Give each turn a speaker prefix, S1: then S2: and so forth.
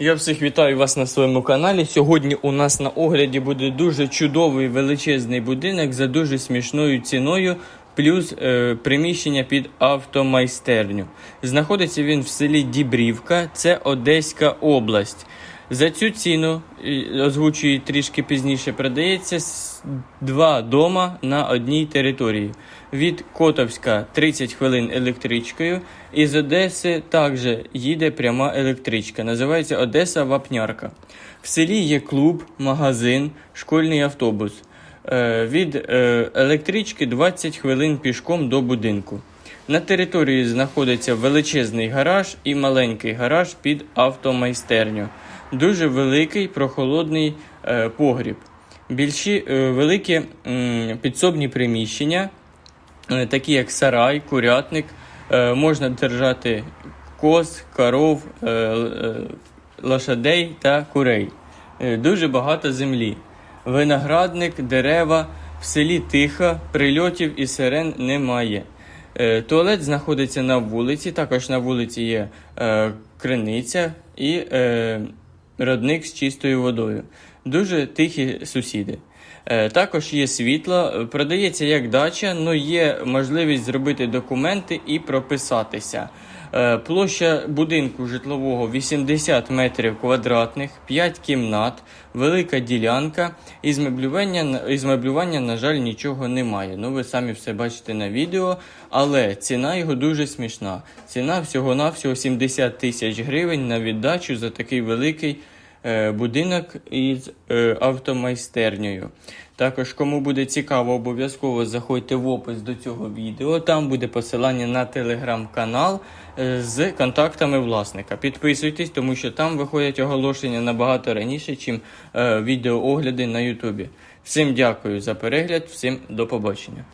S1: Я всіх вітаю вас на своєму каналі. Сьогодні у нас на огляді буде дуже чудовий величезний будинок за дуже смішною ціною, плюс е, приміщення під автомайстерню. Знаходиться він в селі Дібрівка, це Одеська область. За цю ціну, озвучую трішки пізніше, продається два дома на одній території. Від Котовська 30 хвилин електричкою, і з Одеси також їде пряма електричка. Називається Одеса Вапнярка. В селі є клуб, магазин, школьний автобус. Е, Від е, електрички 20 хвилин пішком до будинку. На території знаходиться величезний гараж і маленький гараж під автомайстерню. Дуже великий прохолодний е, погріб. Більші е, великі підсобні приміщення, е, такі як сарай, курятник, можна держати коз, коров, лошадей та курей. Дуже багато землі. Виноградник, дерева, в селі тихо, прильотів і сирен немає. Туалет знаходиться на вулиці, також на вулиці є е, криниця і е, родник з чистою водою. Дуже тихі сусіди. Е, Також є світло, продається як дача, але є можливість зробити документи і прописатися. Е, Площа будинку житлового 80 метрів квадратних, 5 кімнат, велика ділянка. Із меблювання, із меблювання, на жаль, нічого немає. Ну, ви самі все бачите на відео, але ціна його дуже смішна. Ціна всього-навсього 70 тисяч гривень на віддачу за такий великий будинок із е, автомайстернею. Також, кому буде цікаво, обов'язково заходьте в опис до цього відео. Там буде посилання на телеграм-канал е, з контактами власника. Підписуйтесь, тому що там виходять оголошення набагато раніше, е, відеоогляди на Ютубі. Всім дякую за перегляд, всім до побачення.